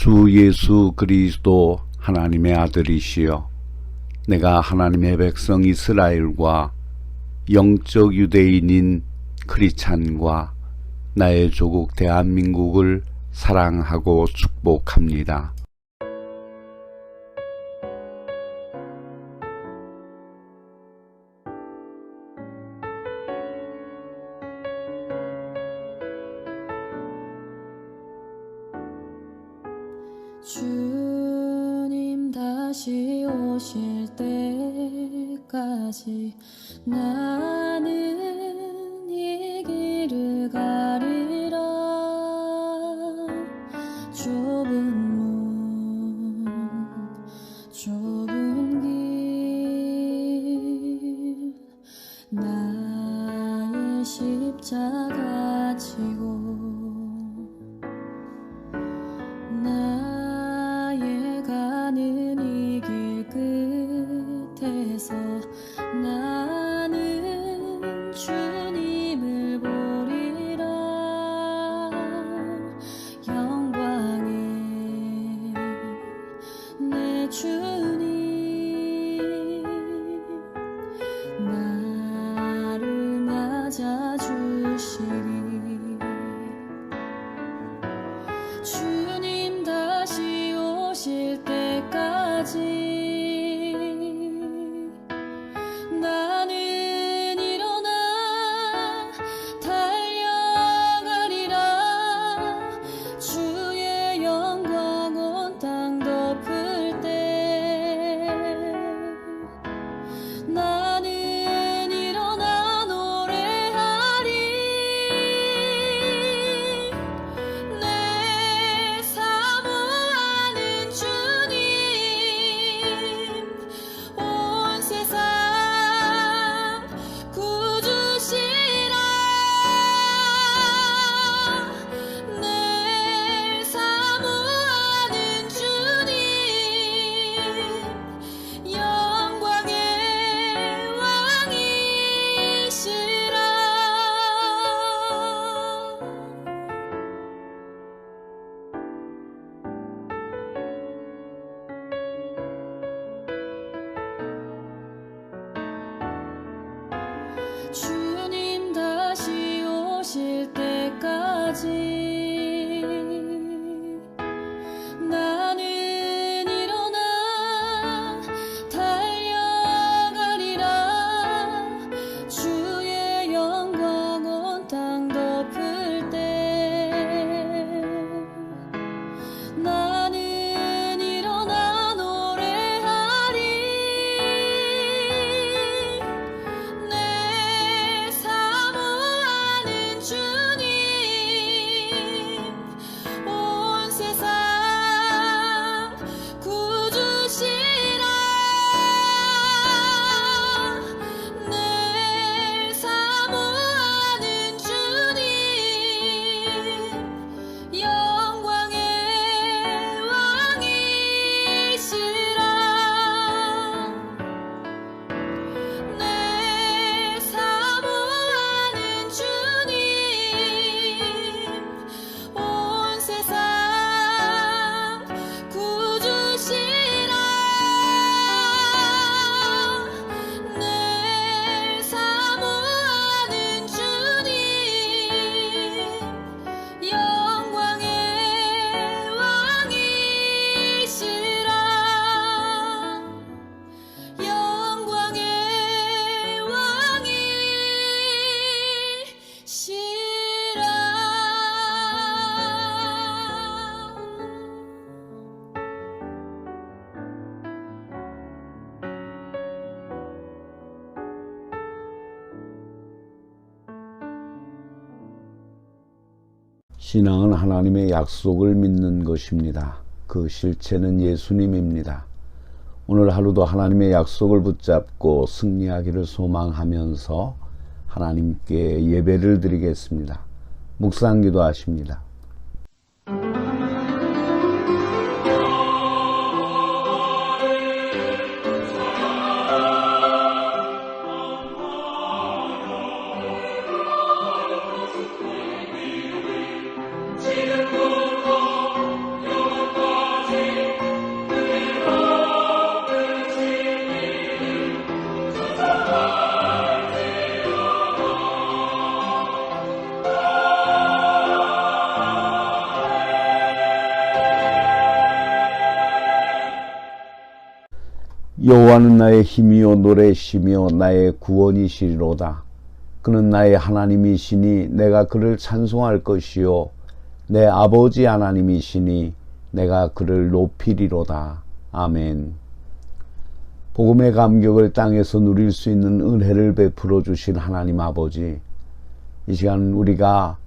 주 예수 그리스도 하나님의 아들이시여 내가 하나님의 백성 이스라엘과 영적 유대인인 크리찬과 나의 조국 대한민국을 사랑하고 축복합니다. 십자가 지고 신앙은 하나님의 약속을 믿는 것입니다. 그 실체는 예수님입니다. 오늘 하루도 하나님의 약속을 붙잡고 승리하기를 소망하면서 하나님께 예배를 드리겠습니다. 묵상 기도하십니다. 여호와는 나의 힘이요 노래시며 나의 구원이시리로다. 그는 나의 하나님이시니 내가 그를 찬송할 것이요 내 아버지 하나님이시니 내가 그를 높이리로다. 아멘. 복음의 감격을 땅에서 누릴 수 있는 은혜를 베풀어 주신 하나님 아버지. 이 시간 우리가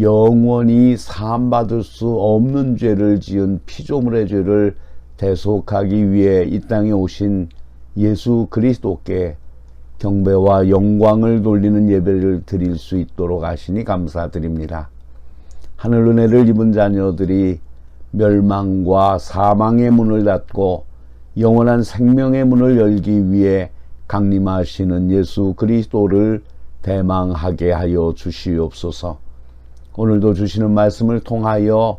영원히 사함받을 수 없는 죄를 지은 피조물의 죄를 대속하기 위해 이 땅에 오신 예수 그리스도께 경배와 영광을 돌리는 예배를 드릴 수 있도록 하시니 감사드립니다. 하늘 은혜를 입은 자녀들이 멸망과 사망의 문을 닫고 영원한 생명의 문을 열기 위해 강림하시는 예수 그리스도를 대망하게 하여 주시옵소서. 오늘도 주시는 말씀을 통하여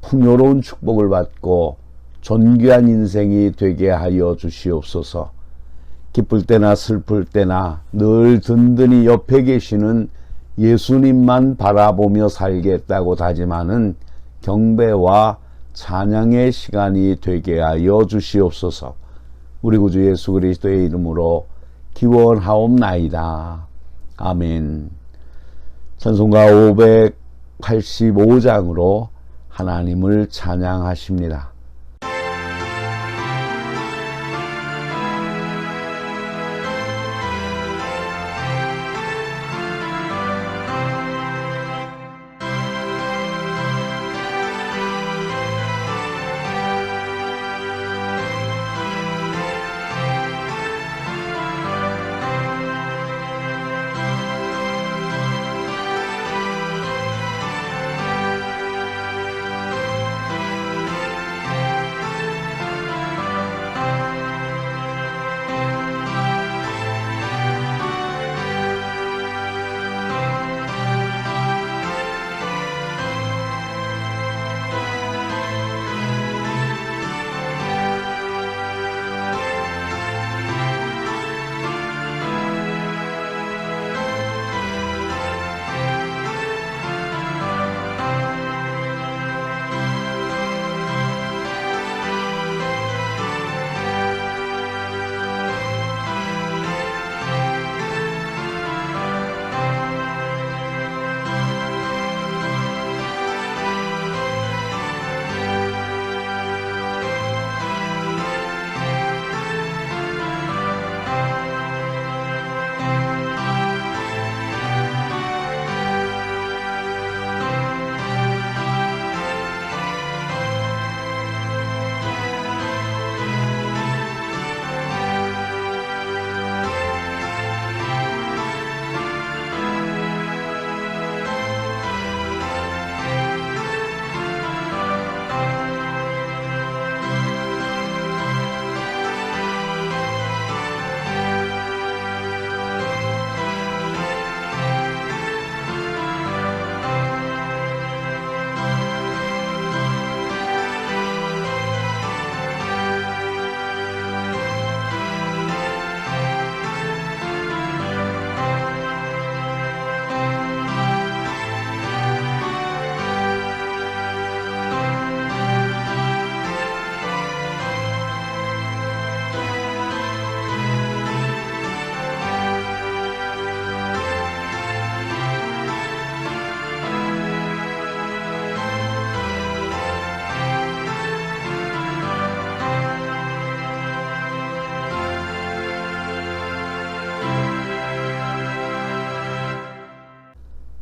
풍요로운 축복을 받고 존귀한 인생이 되게 하여 주시옵소서. 기쁠 때나 슬플 때나 늘 든든히 옆에 계시는 예수님만 바라보며 살겠다고 다짐하는 경배와 찬양의 시간이 되게 하여 주시옵소서. 우리 구주 예수 그리스도의 이름으로 기원하옵나이다. 아멘. 찬송가 585장으로 하나님을 찬양하십니다.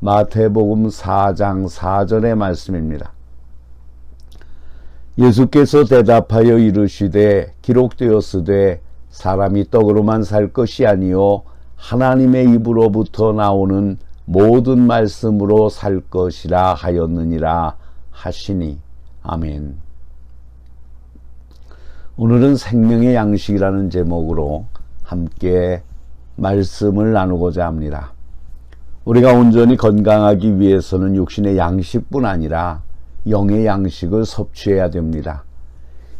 마태복음 4장 4절의 말씀입니다. 예수께서 대답하여 이르시되 기록되었으되 사람이 떡으로만 살 것이 아니요 하나님의 입으로부터 나오는 모든 말씀으로 살 것이라 하였느니라 하시니 아멘. 오늘은 생명의 양식이라는 제목으로 함께 말씀을 나누고자 합니다. 우리가 온전히 건강하기 위해서는 육신의 양식뿐 아니라 영의 양식을 섭취해야 됩니다.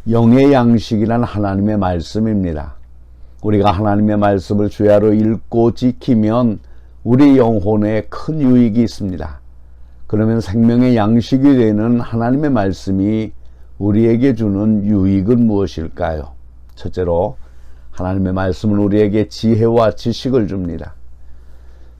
영의 양식이란 하나님의 말씀입니다. 우리가 하나님의 말씀을 주야로 읽고 지키면 우리 영혼에 큰 유익이 있습니다. 그러면 생명의 양식이 되는 하나님의 말씀이 우리에게 주는 유익은 무엇일까요? 첫째로 하나님의 말씀은 우리에게 지혜와 지식을 줍니다.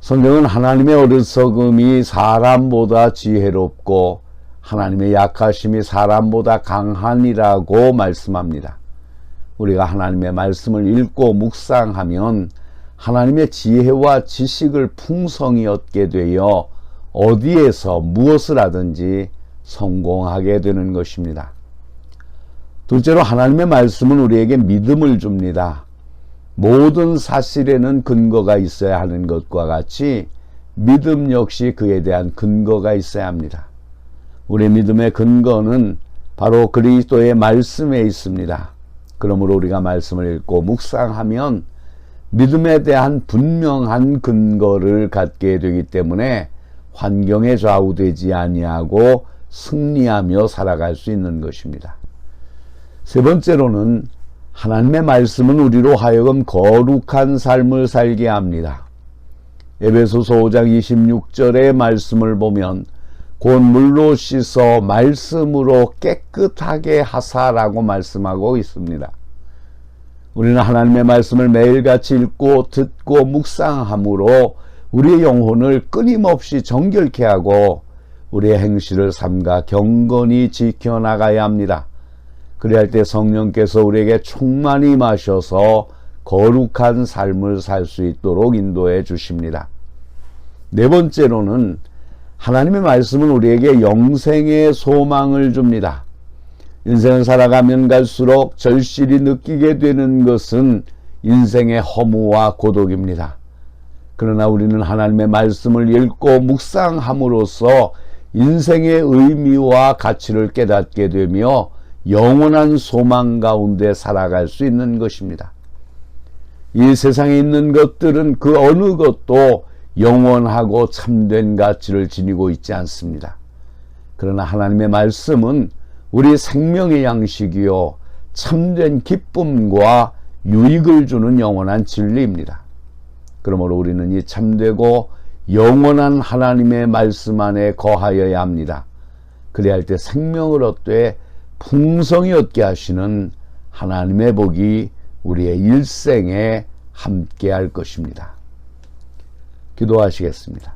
성경은 하나님의 어리석음이 사람보다 지혜롭고 하나님의 약하심이 사람보다 강한이라고 말씀합니다. 우리가 하나님의 말씀을 읽고 묵상하면 하나님의 지혜와 지식을 풍성히 얻게 되어 어디에서 무엇을 하든지 성공하게 되는 것입니다. 둘째로 하나님의 말씀은 우리에게 믿음을 줍니다. 모든 사실에는 근거가 있어야 하는 것과 같이 믿음 역시 그에 대한 근거가 있어야 합니다. 우리 믿음의 근거는 바로 그리스도의 말씀에 있습니다. 그러므로 우리가 말씀을 읽고 묵상하면 믿음에 대한 분명한 근거를 갖게 되기 때문에 환경에 좌우되지 아니하고 승리하며 살아갈 수 있는 것입니다. 세 번째로는 하나님의 말씀은 우리로 하여금 거룩한 삶을 살게 합니다. 에베소서 5장 26절의 말씀을 보면 곧 물로 씻어 말씀으로 깨끗하게 하사라고 말씀하고 있습니다. 우리는 하나님의 말씀을 매일같이 읽고 듣고 묵상함으로 우리의 영혼을 끊임없이 정결케 하고 우리의 행실을 삼가 경건히 지켜나가야 합니다. 그래야 할때 성령께서 우리에게 충만히 마셔서 거룩한 삶을 살 수 있도록 인도해 주십니다. 네 번째로는 하나님의 말씀은 우리에게 영생의 소망을 줍니다. 인생을 살아가면 갈수록 절실히 느끼게 되는 것은 인생의 허무와 고독입니다. 그러나 우리는 하나님의 말씀을 읽고 묵상함으로써 인생의 의미와 가치를 깨닫게 되며 영원한 소망 가운데 살아갈 수 있는 것입니다. 이 세상에 있는 것들은 그 어느 것도 영원하고 참된 가치를 지니고 있지 않습니다. 그러나 하나님의 말씀은 우리 생명의 양식이요 참된 기쁨과 유익을 주는 영원한 진리입니다. 그러므로 우리는 이 참되고 영원한 하나님의 말씀 안에 거하여야 합니다. 그래야 할 때 생명을 얻되 풍성히 얻게 하시는 하나님의 복이 우리의 일생에 함께 할 것입니다. 기도하시겠습니다.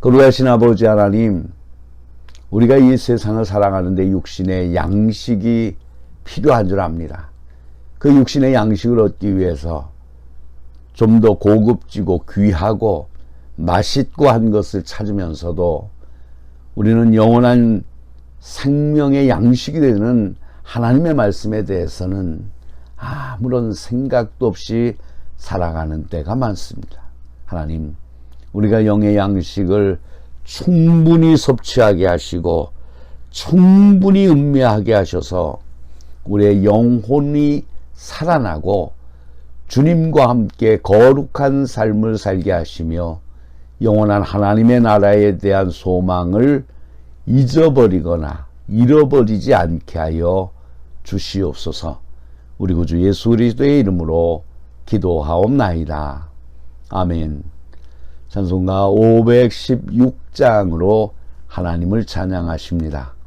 거룩하신 아버지 하나님, 우리가 이 세상을 살아가는데 육신의 양식이 필요한 줄 압니다. 그 육신의 양식을 얻기 위해서 좀 더 고급지고 귀하고 맛있고 한 것을 찾으면서도 우리는 영원한 생명의 양식이 되는 하나님의 말씀에 대해서는 아무런 생각도 없이 살아가는 때가 많습니다. 하나님, 우리가 영의 양식을 충분히 섭취하게 하시고 충분히 음미하게 하셔서 우리의 영혼이 살아나고 주님과 함께 거룩한 삶을 살게 하시며 영원한 하나님의 나라에 대한 소망을 잊어버리거나 잃어버리지 않게 하여 주시옵소서. 우리 구주 예수 그리스도의 이름으로 기도하옵나이다. 아멘. 찬송가 516장으로 하나님을 찬양하십니다.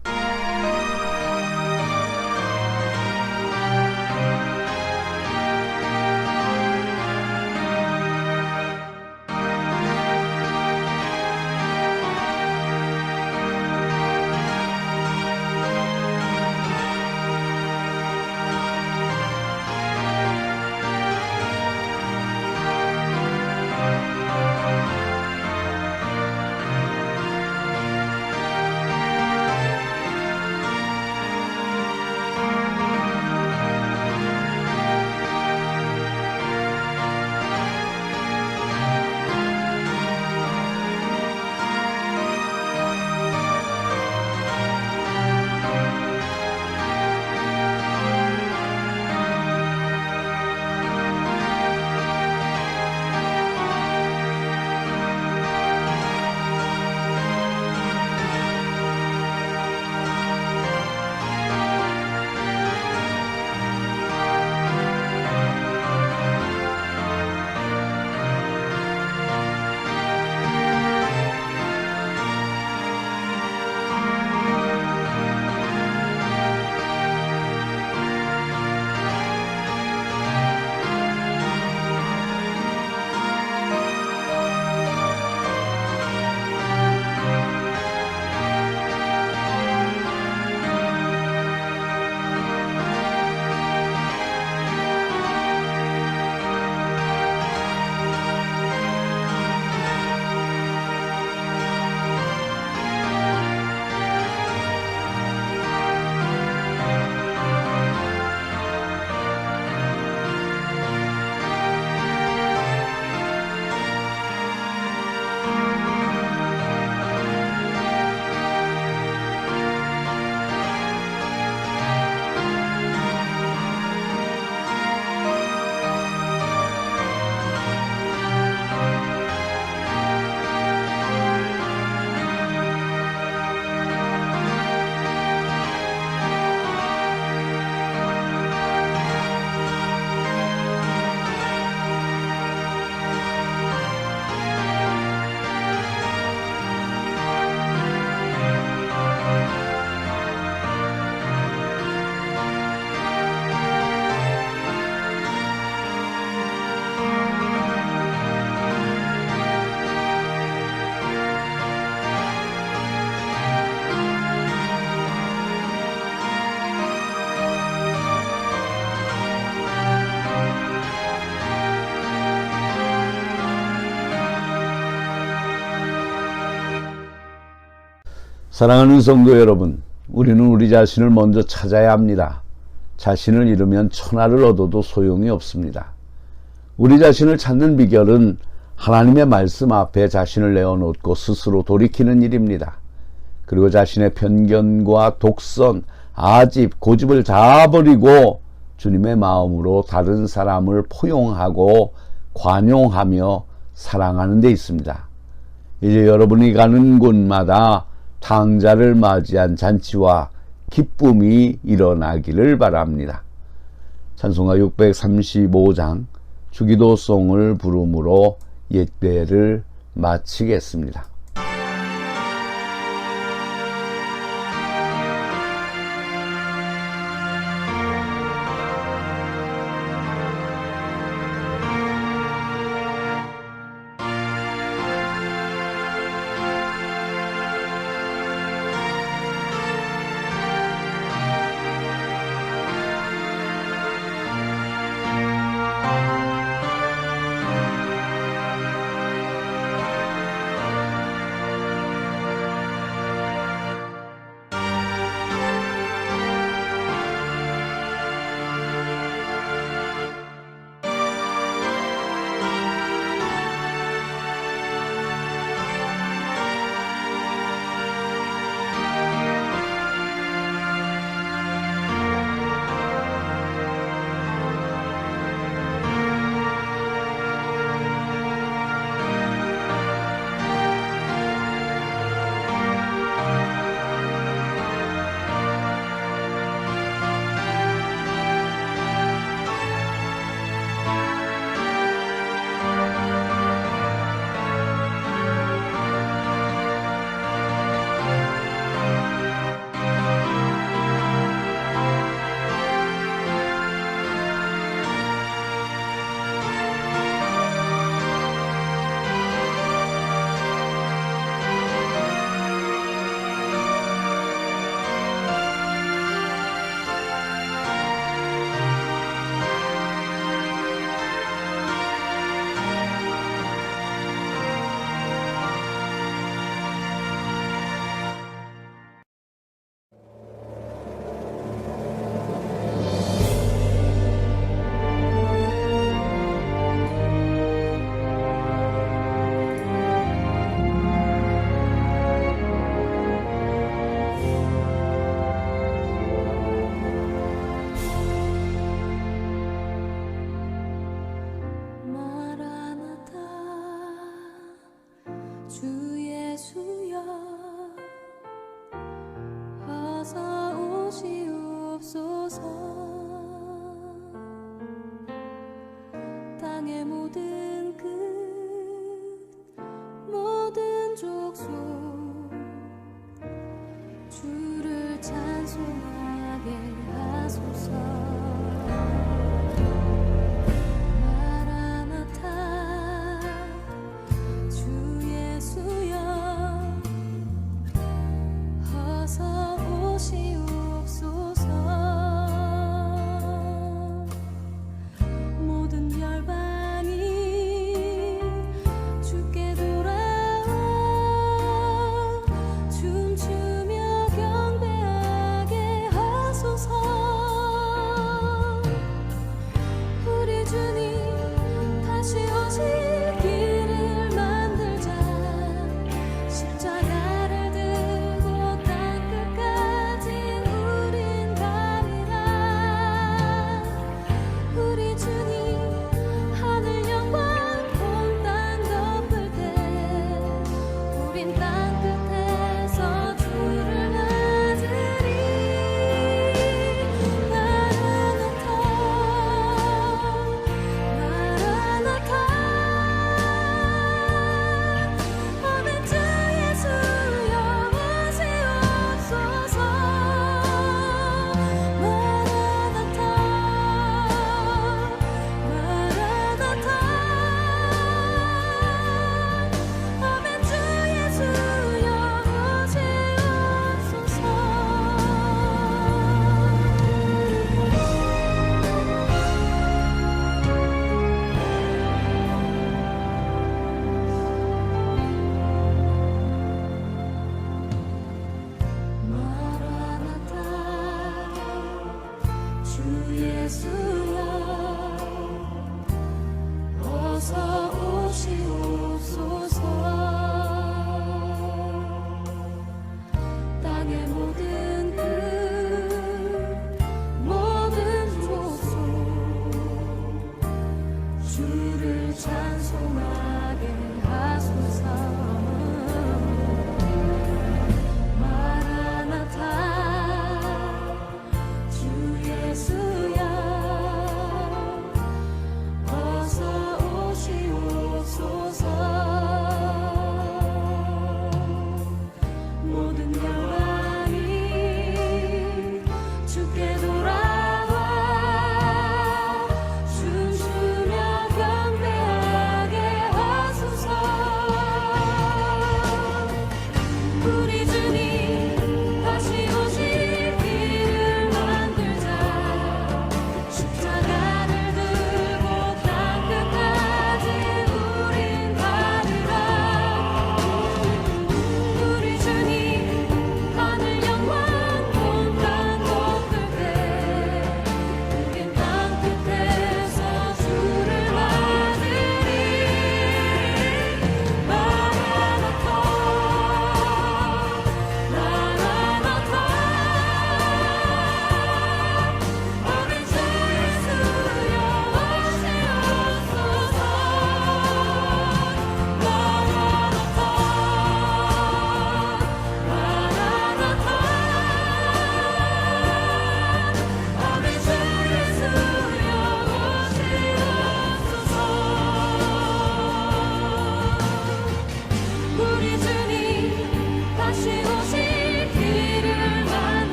사랑하는 성도 여러분, 우리는 우리 자신을 먼저 찾아야 합니다. 자신을 잃으면 천하를 얻어도 소용이 없습니다. 우리 자신을 찾는 비결은 하나님의 말씀 앞에 자신을 내어놓고 스스로 돌이키는 일입니다. 그리고 자신의 편견과 독선, 아집, 고집을 다 버리고 주님의 마음으로 다른 사람을 포용하고 관용하며 사랑하는 데 있습니다. 이제 여러분이 가는 곳마다 탕자를 맞이한 잔치와 기쁨이 일어나기를 바랍니다. 찬송가 635장 주기도송을 부름으로 예배를 마치겠습니다.